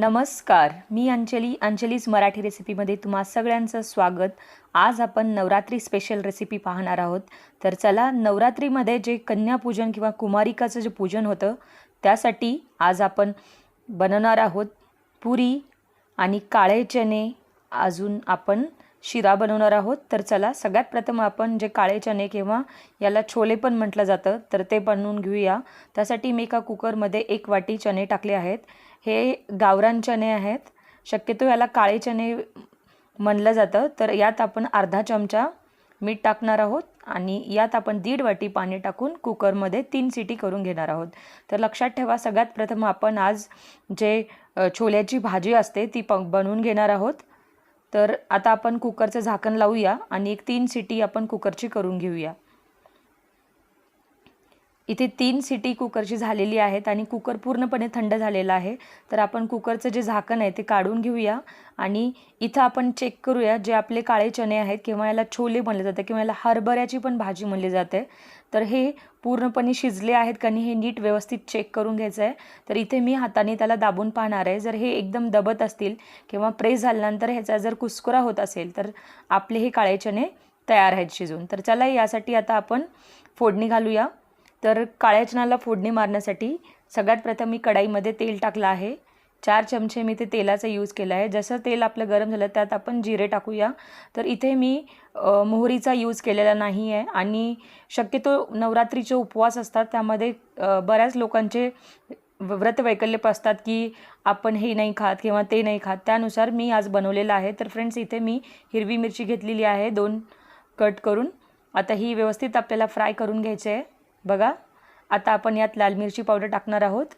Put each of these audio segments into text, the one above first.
नमस्कार मी अंजली अंजलीज मराठी रेसिपीमध्ये तुम्हा सगळ्यांचं स्वागत. आज आपण नवरात्री स्पेशल रेसिपी पाहणार आहोत. तर चला नवरात्रीमध्ये जे कन्यापूजन किंवा कुमारिकाचं जे पूजन होतं त्यासाठी आज आपण बनवणार आहोत पुरी आणि काळे चणे. अजून आपण शिरा बनवणार आहोत. तर चला सगळ्यात प्रथम आपण जे काळे चणे किंवा याला छोले पण म्हटलं जातं तर ते बनवून घेऊया. त्यासाठी मी एका कुकरमध्ये एक वाटी चणे टाकले आहेत. हे गावरान चणे आहेत. शक्यतो याला काळे चणे म्हणलं जातं. तर यात आपण अर्धा चमचा मीठ टाकणार आहोत आणि यात आपण दीड वाटी पाणी टाकून कुकरमध्ये तीन सिटी करून घेणार आहोत. तर लक्षात ठेवा सगळ्यात प्रथम आपण आज जे छोल्याची भाजी असते ती प बनवून घेणार आहोत. तर आता आपण कुकरचं झाकण लावूया आणि एक तीन सिटी आपण कुकरची करून घेऊया. इथे तीन सिटी कुकरची झालेली आहेत आणि कुकर पूर्णपणे थंड झालेला आहे. तर आपण कुकरचं जे झाकण आहे ते काढून घेऊया आणि इथं आपण चेक करूया जे आपले काळे चणे आहेत किंवा याला छोले म्हणले जाते किंवा याला हरभऱ्याची पण भाजी म्हणली जाते. तर हे पूर्णपणे शिजले आहेत का नाही हे नीट व्यवस्थित चेक करून घ्यायचं आहे. तर इथे मी हाताने त्याला दाबून पाहणार आहे. जर हे एकदम दबत असतील किंवा प्रेस झाल्यानंतर ह्याचा जर कुस्कुरा होत असेल तर आपले हे काळे चणे तयार आहेत शिजून. तर चला यासाठी आता आपण फोडणी घालूया. तर काळ्या चण्याला फोडणी मारण्यासाठी सगळ्यात प्रथम मी कढाईमध्ये तेल टाकलं आहे. चार चमचे मी ते तेलाचा यूज केला आहे. जसं तेल आपलं गरम झालं त्यात आपण जिरे टाकूया. तर इथे मी मोहरीचा यूज केलेला नाही आहे आणि शक्यतो नवरात्रीचे उपवास असतात. त्यामध्ये बऱ्याच लोकांचे व्रत वैकल्यप असतात की आपण हे नाही खात किंवा ते नाही खात. त्यानुसार मी आज बनवलेलं आहे. तर फ्रेंड्स इथे मी हिरवी मिरची घेतलेली आहे. दोन कट करून. आता ही व्यवस्थित आपल्याला फ्राय करून घ्यायची आहे. बघा आता आपण यात लाल मिरची पावडर टाकणार आहोत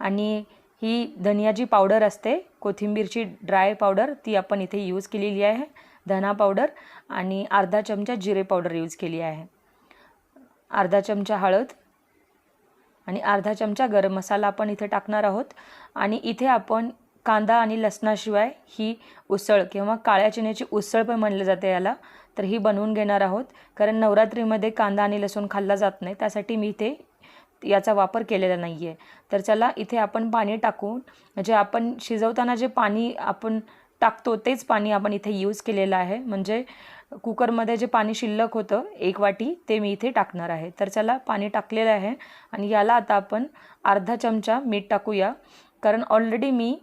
आणि ही धनियाची पावडर असते कोथिंबीरची ड्राय पावडर ती आपण इथे यूज केलेली आहे धना पावडर आणि अर्धा चमचा जिरे पावडर यूज केली आहे. अर्धा चमचा हळद आणि अर्धा चमचा गरम मसाला आपण इथे टाकणार आहोत आणि इथे आपण कांदा आणि लसणाशिवाय ही उसळ किंवा काळ्या चण्याची उसळ पण म्हणलं जाते याला. तर ही बनवून घेणार आहोत. कारण नवरात्रीमध्ये कांदा आणि लसूण खाल्ला जात नाही. त्यासाठी मी इथे याचा वापर केलेला नाही आहे तर चला इथे आपण पाणी टाकून म्हणजे आपण शिजवताना जे पाणी आपण टाकतो तेच पाणी आपण इथे यूज केलेलं आहे. म्हणजे कुकरमध्ये जे पाणी शिल्लक होतं एक वाटी ते मी इथे टाकणार आहे. तर चला पाणी टाकलेलं आहे. आणि याला आता आपण अर्धा चमचा मीठ टाकूया. कारण ऑलरेडी मी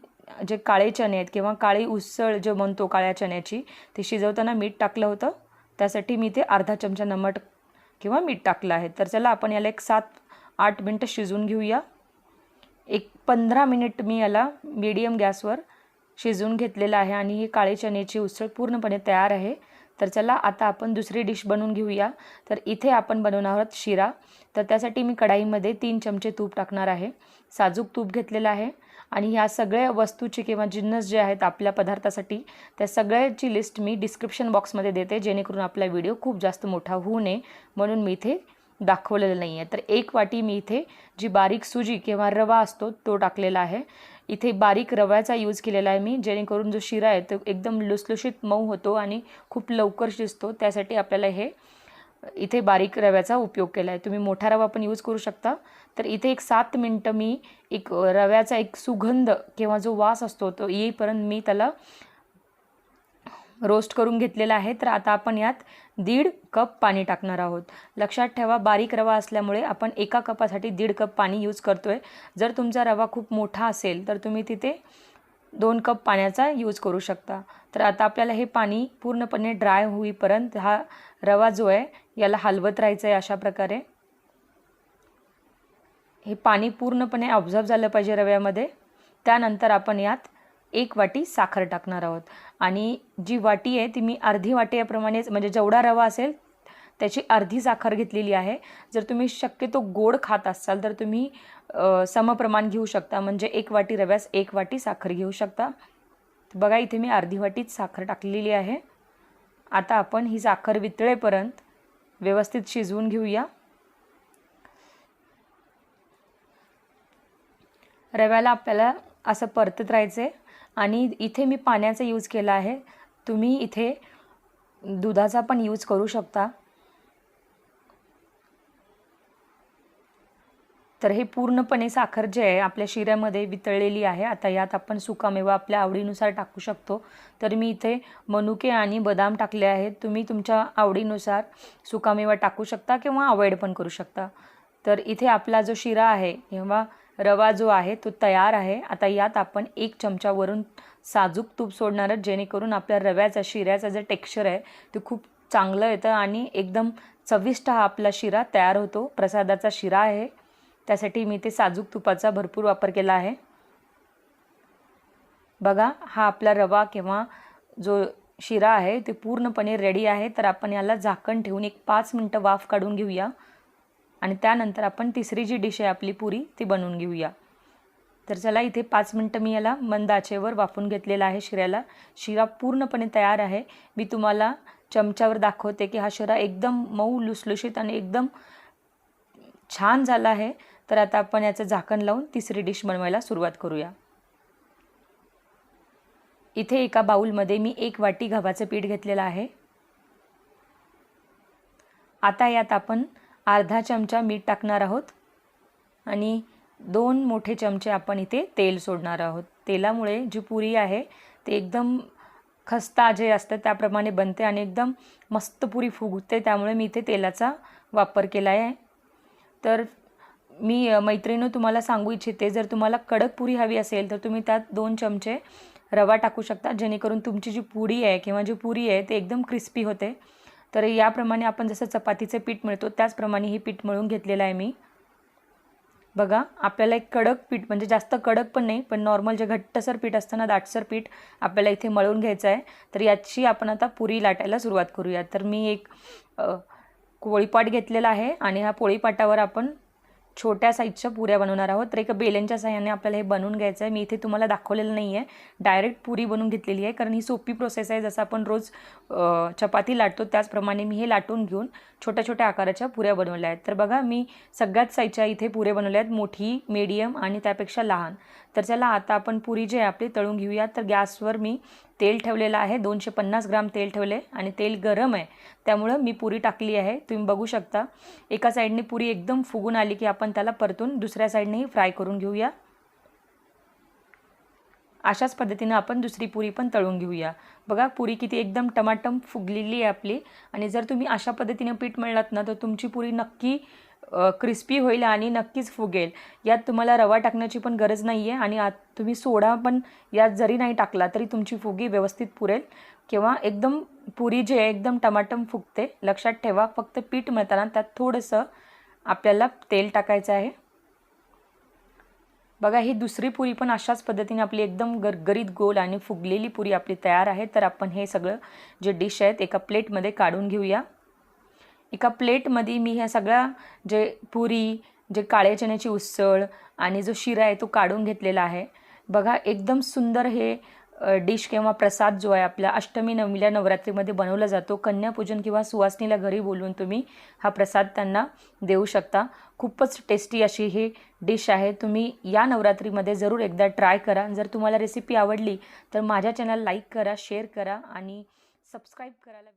जे काळे चणे आहेत किंवा काळी उसळ जे म्हणतो काळ्या चण्याची ते शिजवताना मीठ टाकलं होतं. त्यासाठी मी ते अर्धा चमचा नमट किंवा मीठ टाकलं आहे. तर चला आपण याला एक सात आठ मिनटं शिजवून घेऊया. एक पंधरा मिनिट मी याला मीडियम गॅसवर शिजवून घेतलेलं आहे आणि ही काळे चण्याची उसळ पूर्णपणे तयार आहे. तर चला आता आपण दुसरी डिश बनवून घेऊया. तर इथे आपण बनवणार आहोत शिरा. तर त्यासाठी मी कढाईमध्ये तीन चमचे तूप टाकणार आहे. साजूक तूप घेतलेलं आहे. आणि ह्या सगळ्या वस्तूचे किंवा जिन्नस जे आहेत आपल्या पदार्थासाठी त्या सगळ्याची लिस्ट मी डिस्क्रिप्शन बॉक्समध्ये देते जेणेकरून आपला व्हिडिओ खूप जास्त मोठा होऊ नये म्हणून मी इथे दाखवलेलं नाही आहे तर एक वाटी मी इथे जी बारीक सुजी किंवा रवा असतो तो टाकलेला आहे. इथे बारीक रव्याचा यूज केलेला आहे मी जेणेकरून जो शिरा आहे तो एकदम लुसलुशीत मऊ होतो आणि खूप लवकर शिजतो. त्यासाठी आपल्याला हे इथे बारीक रव्याचा उपयोग केला आहे तुम्ही मोठा रवा पण यूज करू शकता. तर इथे एक सात मिनटं मी एक रव्याचा एक सुगंध किंवा जो वास असतो तो येईपर्यंत मी त्याला रोस्ट करून घेतलेला आहे. तर आता आपण यात दीड कप पाणी टाकणार आहोत. लक्षात ठेवा बारीक रवा असल्यामुळे आपण एका कपासाठी दीड कप पाणी यूज करतो आहे जर तुमचा रवा खूप मोठा असेल तर तुम्ही तिथे दोन कप पाण्याचा यूज करू शकता. तर आता आपल्याला हे पाणी पूर्णपणे ड्राय होईपर्यंत हा रवा जो आहे याला हलवत राहायचं आहे अशा प्रकारे. हे पाणी पूर्णपणे ऑब्झर्व झालं पाहिजे रव्यामध्ये. त्यानंतर आपण यात एक वाटी साखर टाकणार आहोत. आणि जी वाटी आहे ती मी अर्धी वाटीप्रमाणेच म्हणजे जेवढा रवा असेल त्याची अर्धी साखर घेतलेली आहे. जर तुम्ही शक्यतो गोड खात असाल तर तुम्ही समप्रमाण घेऊ शकता. म्हणजे एक वाटी रव्यास एक वाटी साखर घेऊ शकता. बघा इथे मी अर्धी वाटीच साखर टाकलेली आहे. आता आपण ही साखर वितळेपर्यंत व्यवस्थित शिजवून घेऊया. रव्याला आपल्याला असं परतत राहायचं आहे आणि इथे मी पाण्याचा यूज केला आहे. तुम्ही इथे दुधाचा पण यूज करू शकता. तर हे पूर्णपणे साखर जे आहे आपल्या शिऱ्यामध्ये वितळलेली आहे. आता यात आपण सुकामेवा आपल्या आवडीनुसार टाकू शकतो. तर मी इथे मनुके आणि बदाम टाकले आहेत. तुम्ही तुमच्या आवडीनुसार सुकामेवा टाकू शकता किंवा अवॉइड पण करू शकता. तर इथे आपला जो शिरा आहे किंवा रवा जो आहे तो तयार आहे. आता यात आपण एक चमच्यावरून साजूक तूप सोडणार जेणेकरून आपल्या रव्याचा शिऱ्याचा जे टेक्स्चर आहे ते खूप चांगलं येतं आणि एकदम चविष्ट हा आपला शिरा तयार होतो. प्रसादाचा शिरा आहे. त्यासाठी मी ते साजूक तुपाचा भरपूर वापर केला आहे. बघा हा आपला रवा किंवा जो शिरा आहे ते पूर्णपणे रेडी आहे. तर आपण याला झाकण ठेवून एक पाच मिनटं वाफ काढून घेऊया. आणि त्यानंतर आपण तिसरी जी डिश आहे आपली पुरी ती बनवून घेऊया. तर चला इथे पाच मिनटं मी याला मंद आचेवर वाफून घेतलेला आहे शिऱ्याला. शिरा पूर्णपणे तयार आहे. मी तुम्हाला चमच्यावर दाखवते की हा शिरा एकदम मऊ लुसलुशीत आणि एकदम छान झाला आहे. तर आता आपण याचं झाकण लावून तिसरी डिश बनवायला सुरुवात करूया. इथे एका बाऊलमध्ये मी एक वाटी गव्हाचं पीठ घेतलेलं आहे. आता यात आपण अर्धा चमचा मीठ टाकणार आहोत आणि दोन मोठे चमचे आपण इथे तेल सोडणार आहोत. तेलामुळे जी पुरी आहे ते एकदम खस्ता जे असतं त्याप्रमाणे बनते आणि एकदम मस्त पुरी फुगते त्यामुळे मी इथे तेलाचा वापर केला आहे तर मी मैत्रिणी तुम्हाला सांगू इच्छिते जर तुम्हाला कडक पुरी हवी असेल तर तुम्ही त्यात दोन चमचे रवा टाकू शकता जेणेकरून तुमची जी पुरी आहे किंवा जी पुरी आहे ते एकदम क्रिस्पी होते. तर याप्रमाणे आपण जसं चपातीचे पीठ मिळतो त्याचप्रमाणे हे पीठ मळून घेतलेलं आहे मी. बघा आपल्याला एक कडक पीठ म्हणजे जास्त कडक पण नाही पण नॉर्मल जे घट्टसर पीठ असतं ना दाटसर पीठ आपल्याला इथे मळून घ्यायचं आहे. तर याची आपण आता पुरी लाटायला सुरुवात करूया तर मी एक पोळीपाट घेतलेला आहे आणि ह्या पोळीपाटावर आपण छोट्या साईजच्या पुऱ्या बनवणार आहोत. तर एका बेलनच्या साह्याने आपल्याला हे बनवून घ्यायचं आहे मी इथे तुम्हाला दाखवलेलं नाही आहे डायरेक्ट पुरी बनवून घेतलेली आहे. कारण ही सोपी प्रोसेस आहे. जसं आपण रोज चपाती लाटतो त्याचप्रमाणे मी हे लाटून घेऊन छोट्या छोट्या आकाराच्या पुऱ्या बनवल्या आहेत. तर बघा मी सगळ्याच साईजच्या इथे पुऱ्या बनवल्या आहेत. मोठी मीडियम आणि त्यापेक्षा लहान. तर चला आता आपण पुरी जे आहे आपली तळून घेऊया. तर गॅसवर मी तेल ठेवलेलं आहे. दोनशे पन्नास ग्राम तेल ठेवले आणि तेल गरम आहे. त्यामुळं मी पुरी टाकली आहे. तुम्ही बघू शकता. एका साईडने पुरी एकदम फुगून आली की आपण त्याला परतून दुसऱ्या साईडनेही फ्राय करून घेऊया. अशाच पद्धतीनं आपण दुसरी पुरी पण तळून घेऊया. बघा पुरी किती एकदम टमाटम फुगलेली आहे आपली. आणि जर तुम्ही अशा पद्धतीनं पीठ मिळलात ना तर तुमची पुरी नक्की क्रिस्पी होईल आणि नक्कीच फुगेल. यात तुम्हाला रवा टाकण्याची पण गरज नाही आहे आणि आत तुम्ही सोडा पण यात जरी नाही टाकला तरी तुमची फुगी व्यवस्थित पुरेल. किंवा एकदम पुरी जे आहे एकदम टमाटम फुगते लक्षात ठेवा. फक्त पीठ मिळताना त्यात थोडंसं आपल्याला तेल टाकायचं आहे. बघा ही दुसरी पुरी पण अशाच पद्धतीने आपली एकदम गरगरीत गोल आणि फुगलेली पुरी आपली तयार आहे. तर आपण हे सगळं जे डिश आहेत एका प्लेटमध्ये काढून घेऊया. एका प्लेटमध्ये मी ह्या सगळ्या जे पुरी जे काळ्या चण्याची उसळ आणि जो शिरा आहे तो काढून घेतलेला आहे. बघा एकदम सुंदर हे डिश किंवा प्रसाद जो आहे आपल्या अष्टमी नवमीला नवरात्रीमध्ये बनवला जातो. कन्यापूजन किंवा सुवासनीला घरी बोलवून तुम्ही हा प्रसाद त्यांना देऊ शकता. खूपच टेस्टी अशी ही डिश आहे. तुम्ही या नवरात्रीमध्ये जरूर एकदा ट्राय करा. जर तुम्हाला रेसिपी आवडली तर माझ्या चॅनल लाईक करा शेअर करा आणि सबस्क्राईब करायला